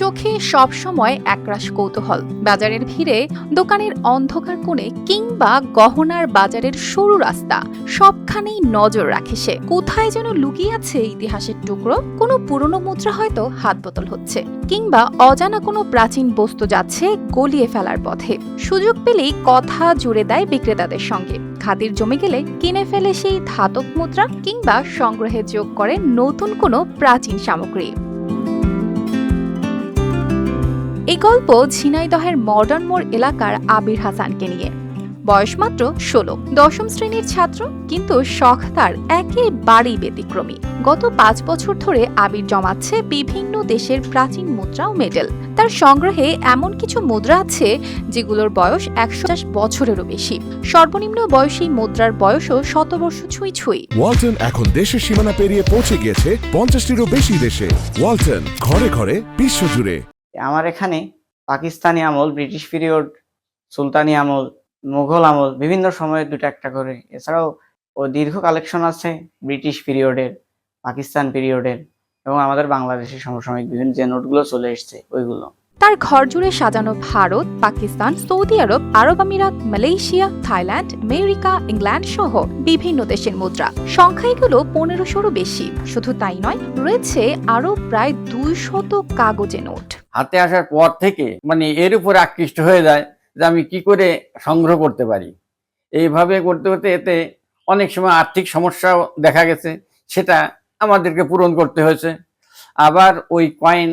চোখে সবসময় একরাশ কৌতূহল। বাজারের ভিড়ে দোকানের অন্ধকার কোণে কিংবা গহনার বাজারের সরু রাস্তা, সবখানেই নজর রাখে সে। কোথায় যেন লুকিয়ে আছে ইতিহাসের টুকরো। কোনো পুরনো মুদ্রা হয়তো হাত বোতল হচ্ছে, কিংবা অজানা কোনো প্রাচীন বস্তু যাচ্ছে গলিয়ে ফেলার পথে। সুযোগ পেলেই কথা জুড়ে দেয় বিক্রেতাদের সঙ্গে। খাতির জমে গেলে কিনে ফেলে সেই ধাতব মুদ্রা, কিংবা সংগ্রহে যোগ করে নতুন কোনো প্রাচীন সামগ্রী। এই গল্প ঝিনাইদহের মডার্ন মোড় এলাকার আবির হাসানকে নিয়ে। বয়স মাত্র ষোলো। দশম শ্রেণির ছাত্র, কিন্তু শখ তার একেবারেই ব্যতিক্রমী। গত পাঁচ বছর ধরে আবির জমাচ্ছে বিভিন্ন দেশের প্রাচীন মুদ্রা ও মেডেল। তার সংগ্রহে এমন কিছু মুদ্রা আছে যেগুলোর বয়স একশো বছরেরও বেশি। সর্বনিম্ন বয়সী মুদ্রার বয়সও শতবর্ষ ছুঁই ছুঁই। ওয়ালটন এখন দেশের সীমানা পেরিয়ে পৌঁছে গিয়েছে পঞ্চাশটিরও বেশি দেশে। ওয়ালটন ঘরে ঘরে বিশ্বজুড়ে। আমার এখানে পাকিস্তানি আমল, ব্রিটিশ পিরিয়ড, সুলতানি আমল, মুঘল আমল, বিভিন্ন সময়ে দুটো একটা করে। এছাড়াও ও দীর্ঘ কালেকশন আছে ব্রিটিশ পিরিয়ডের, পাকিস্তান পিরিয়ডের এবং আমাদের বাংলাদেশের সমসাময়িক বিভিন্ন যে নোটগুলো চলে এসছে, ওইগুলো। তার ঘর জুড়ে সাজানো Bharat, Pakistan, Saudi Arab Arab আমিরাত, মালয়েশিয়া, থাইল্যান্ড, আমেরিকা, ইংল্যান্ড সহ বিভিন্ন দেশের মুদ্রা। সংখ্যা এগুলো পনেরোশোরও বেশি। শুধু তাই নয়, রয়েছে আরও প্রায় দুই শত কাগজে নোট। হাতে আসার পর থেকে মানে এর উপর আকৃষ্ট হয়ে যায় যে আমি কি করে সংগ্রহ করতে পারি। এইভাবে করতে করতে এতে অনেক সময় আর্থিক সমস্যাও দেখা গেছে, সেটা আমাদেরকে পূরণ করতে হয়েছে। আবার ওই কয়েন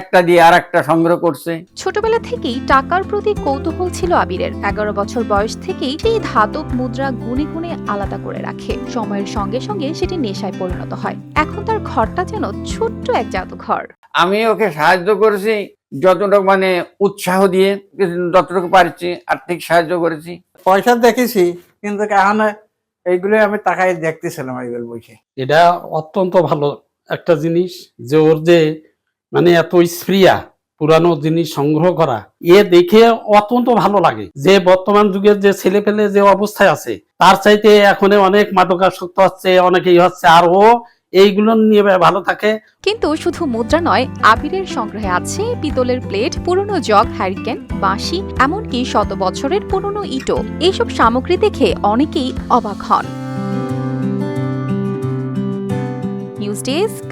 একটা দিয়ে আর একটা সংগ্রহ করছে। ছোটবেলা থেকেই টাকার প্রতি কৌতূহল ছিল আবিরের। এগারো বছর বয়স থেকেই সেই ধাতব মুদ্রা গুনে গুনে আলাদা করে রাখে। সময়ের সঙ্গে সঙ্গে সেটি নেশায় পরিণত হয়। এখন তার ঘরটা যেন ছোট্ট এক জাদুঘর। আমি ওকে সাহায্য করেছি যতটুকু মানে উৎসাহ দিয়ে যতটুকু পারছি আর্থিক সাহায্য করেছি। পয়সা দেখেছি কিন্তু এখন এইগুলো আমি তাকাই দেখতেছিলাম এইগুলো বসে এটা অত্যন্ত ভালো একটা জিনিস যে ওর যে মানে এত স্প্রিয়া, পুরানো জিনিস সংগ্রহ করা, এ দেখে অত্যন্ত ভালো লাগে। যে বর্তমান যুগের যে ছেলে পেলে যে অবস্থায় আছে, তার চাইতে এখন অনেক মাদকাসক্ত হচ্ছে, অনেকেই হচ্ছে আর ও এইগুলো নিয়ে ভালো থাকে। কিন্তু শুধু মুদ্রা নয়, আবিরের সংগ্রহে আছে পিতলের প্লেট, পুরনো জগ হ্যারিকেন বাঁশি, এমনকি শত বছরের পুরনো ইটো এইসব সামগ্রী দেখে অনেকেই অবাক হন। News desk